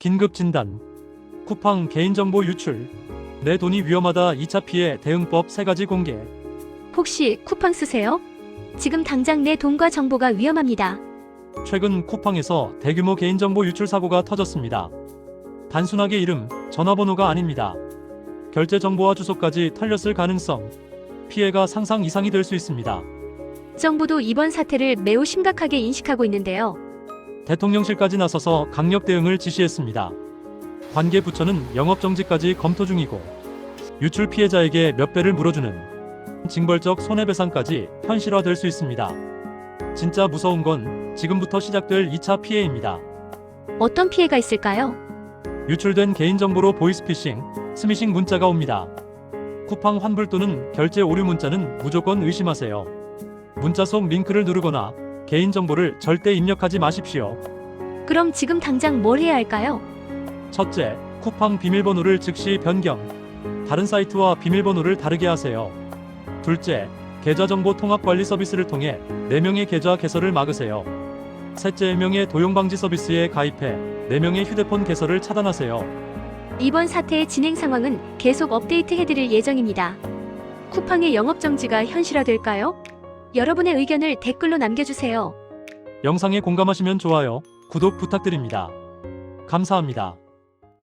긴급 진단. 쿠팡 개인정보 유출. 내 돈이 위험하다 2차 피해 대응법 3가지 공개. 혹시 쿠팡 쓰세요? 지금 당장 내 돈과 정보가 위험합니다. 최근 쿠팡에서 대규모 개인정보 유출 사고가 터졌습니다. 단순하게 이름, 전화번호가 아닙니다. 결제 정보와 주소까지 털렸을 가능성. 피해가 상상 이상이 될 수 있습니다. 정부도 이번 사태를 매우 심각하게 인식하고 있는데요. 대통령실까지 나서서 강력 대응을 지시했습니다. 관계 부처는 영업 정지까지 검토 중이고 유출 피해자에게 몇 배를 물어주는 징벌적 손해배상까지 현실화될 수 있습니다. 진짜 무서운 건 지금부터 시작될 2차 피해입니다. 어떤 피해가 있을까요? 유출된 개인정보로 보이스피싱, 스미싱 문자가 옵니다. 쿠팡 환불 또는 결제 오류 문자는 무조건 의심하세요. 문자 속 링크를 누르거나 개인정보를 절대 입력하지 마십시오. 그럼 지금 당장 뭘 해야 할까요? 첫째, 쿠팡 비밀번호를 즉시 변경. 다른 사이트와 비밀번호를 다르게 하세요. 둘째, 계좌정보 통합 관리 서비스를 통해 4명의 계좌 개설을 막으세요. 셋째, 명의 도용 방지 서비스에 가입해 4명의 휴대폰 개설을 차단하세요. 이번 사태의 진행 상황은 계속 업데이트 해드릴 예정입니다. 쿠팡의 영업 정지가 현실화될까요? 여러분의 의견을 댓글로 남겨주세요. 영상에 공감하시면 좋아요, 구독 부탁드립니다. 감사합니다.